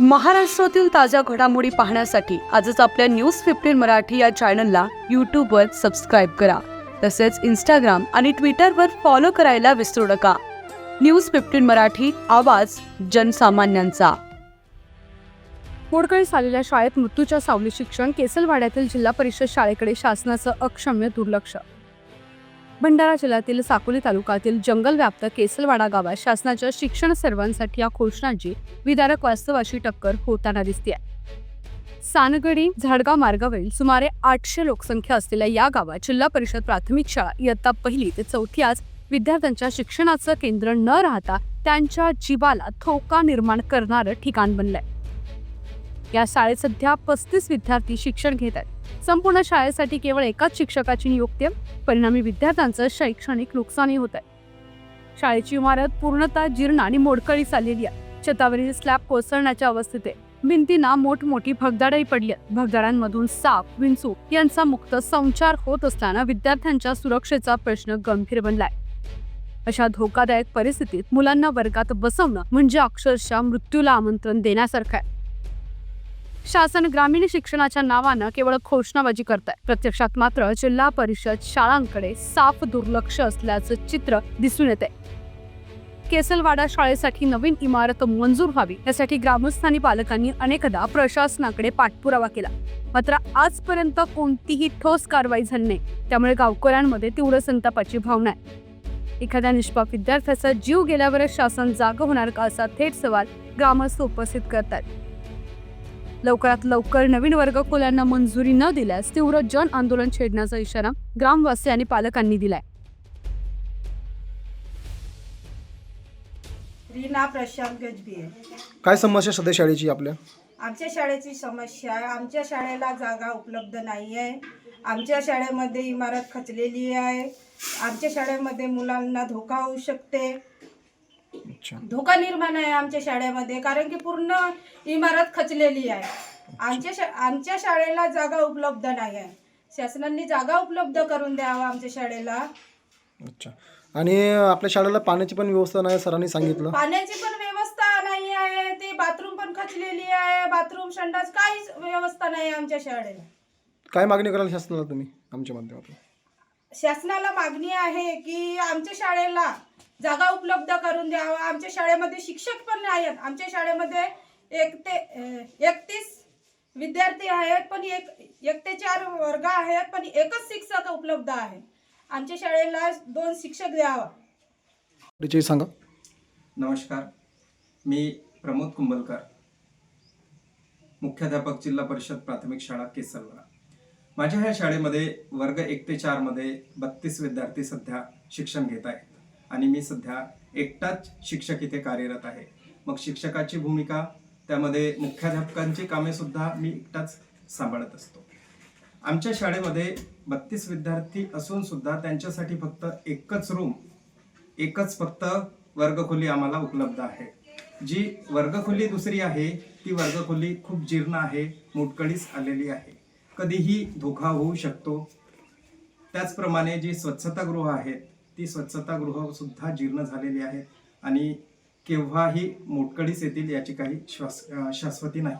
महाराष्ट्रातील ताज्या घडामोडी पाहण्यासाठी आजच आपल्या न्यूज फिफ्टीन मराठी या चॅनलला यूट्यूबवर सबस्क्राईब करा. तसेच इंस्टाग्राम आणि ट्विटरवर फॉलो करायला विसरू नका. न्यूज फिफ्टीन मराठी आवाज जनसामान्यांचा. मोडकळीस आलेल्या शाळेत मृत्यूच्या सावली शिक्षण केसलवाड्यातील जिल्हा परिषद शाळेकडे शासनाचं अक्षम्य दुर्लक्ष भंडारा जिल्ह्यातील साकोली तालुक्यातील जंगलव्याप्त केसलवाडा गावात शासनाच्या शिक्षण सर्वांसाठी या घोषणांची विदारक वास्तवाशी टक्कर होताना दिसते सानगडी झाडगाव मार्गावरील सुमारे आठशे लोकसंख्या असलेल्या या गावात जिल्हा परिषद प्राथमिक शाळा इयत्ता पहिली ते चौथी आज विद्यार्थ्यांच्या शिक्षणाचं केंद्र न राहता त्यांच्या जीवाला थोका निर्माण करणारं ठिकाण बनलंय. या शाळेत सध्या पस्तीस विद्यार्थी शिक्षण घेत आहेत. संपूर्ण शाळेसाठी केवळ एकाच शिक्षकाची नियुक्ती परिणामी विद्यार्थ्यांचं शैक्षणिक नुकसानही होत आहे. शाळेची इमारत पूर्णतः जीर्ण आणि मोडकळी चाललेली आहे. छतावरील स्लॅब कोसळण्याच्या अवस्थेत आहे भिंतींना मोठमोठी भगदाडही पडली आहेत भगदाडांमधून साप विंचू यांचा मुक्त संचार होत असताना विद्यार्थ्यांच्या सुरक्षेचा प्रश्न गंभीर बनलाय. अशा धोकादायक परिस्थितीत मुलांना वर्गात बसवणं म्हणजे अक्षरशः मृत्यूला आमंत्रण देण्यासारखं आहे. शासन ग्रामीण शिक्षणाच्या नावानं केवळ घोषणाबाजी करत आहे प्रत्यक्षात मात्र जिल्हा परिषद शाळांकडे साफ दुर्लक्ष असल्याचं चित्र दिसून येते केसलवाडा शाळेसाठी नवीन इमारत मंजूर व्हावी यासाठी ग्रामस्थानी पालकांनी अनेकदा प्रशासनाकडे पाठपुरावा केला. मात्र आजपर्यंत कोणतीही ठोस कारवाई झाली नाही. त्यामुळे गावकऱ्यांमध्ये तीव्र संतापाची भावना आहे. एखाद्या निष्पाप विद्यार्थ्याचा जीव गेल्यावरच शासन जाग होणार का असा थेट सवाल ग्रामस्थ उपस्थित करतात लवकरात लवकर नवीन वर्ग खोल्यांना मंजुरी न दिल्यास तीव्र जन आंदोलन छेडण्याचा इशारा ग्रामवासी आणि पालकांनी दिलाय. रीना प्रशांत गजबी आहे काय समस्या सध्या शाळेची आपल्या? आमच्या शाळेची समस्या आहे आमच्या शाळेला जागा उपलब्ध नाही आहे आमच्या शाळेमध्ये इमारत खचलेली आहे. आमच्या शाळेमध्ये मुलांना धोका होऊ शकते. धोका निर्माण आहे आमच्या शाळेमध्ये कारण की पूर्ण इमारत खचलेली आहे. आमच्या शा आमच्या शाळेला जागा उपलब्ध नाही आहे. शासनाने जागा उपलब्ध करून द्यावा आमच्या शाळेला. अच्छा. आणि आपल्या शाळेला पाण्याची पण व्यवस्था नाही सरांनी सांगितलं? पाण्याची पण व्यवस्था नाही आहे ते बाथरूम पण खचलेली आहे बाथरूम संडास काहीच व्यवस्था नाही आमच्या शाळेला. काय मागणी करायला शासनाला तुम्ही आमच्या माध्यमातून? शासनाला मागणी आहे की आमच्या शाळेला जागा उपलब्ध करून द्यावा. आमच्या शाळेमध्ये शिक्षक पण नाही आहेत आमच्या शाळेमध्ये एक ते एकतीस विद्यार्थी आहेत पण एक एक ते चार वर्ग आहेत पण एकच शिक्षक उपलब्ध आहे आमच्या शाळेला दोन शिक्षक द्यावा. परिचय सांगा. नमस्कार. मी प्रमोद कुंभलकर मुख्याध्यापक जिल्हा परिषद प्राथमिक शाळा केसलवाडा माझ्या ह्या शाळेमध्ये वर्ग एक ते चारमध्ये बत्तीस विद्यार्थी सध्या शिक्षण घेत आहेत. आणि मी सध्या एकटाच शिक्षक इथे कार्यरत आहे. मग शिक्षकाची भूमिका त्यामध्ये मुख्याध्यापकांची कामे सुद्धा मी एकटाच सांभाळत असतो. आमच्या शाळेमध्ये बत्तीस विद्यार्थी असून सुद्धा त्यांच्यासाठी फक्त एकच रूम एकच फक्त वर्गखोली आम्हाला उपलब्ध आहे. जी वर्गखोली दुसरी आहे ती वर्गखोली खूप जीर्ण आहे मोडकळीस आलेली आहे. कधीही धोका होऊ शकतो. त्याचप्रमाणे जी स्वच्छतागृह आहेत ती स्वच्छतागृह सुद्धा जीर्ण झालेली आहेत आणि केव्हाही मोटकडीस येतील याची काही श्वास शाश्वती नाही.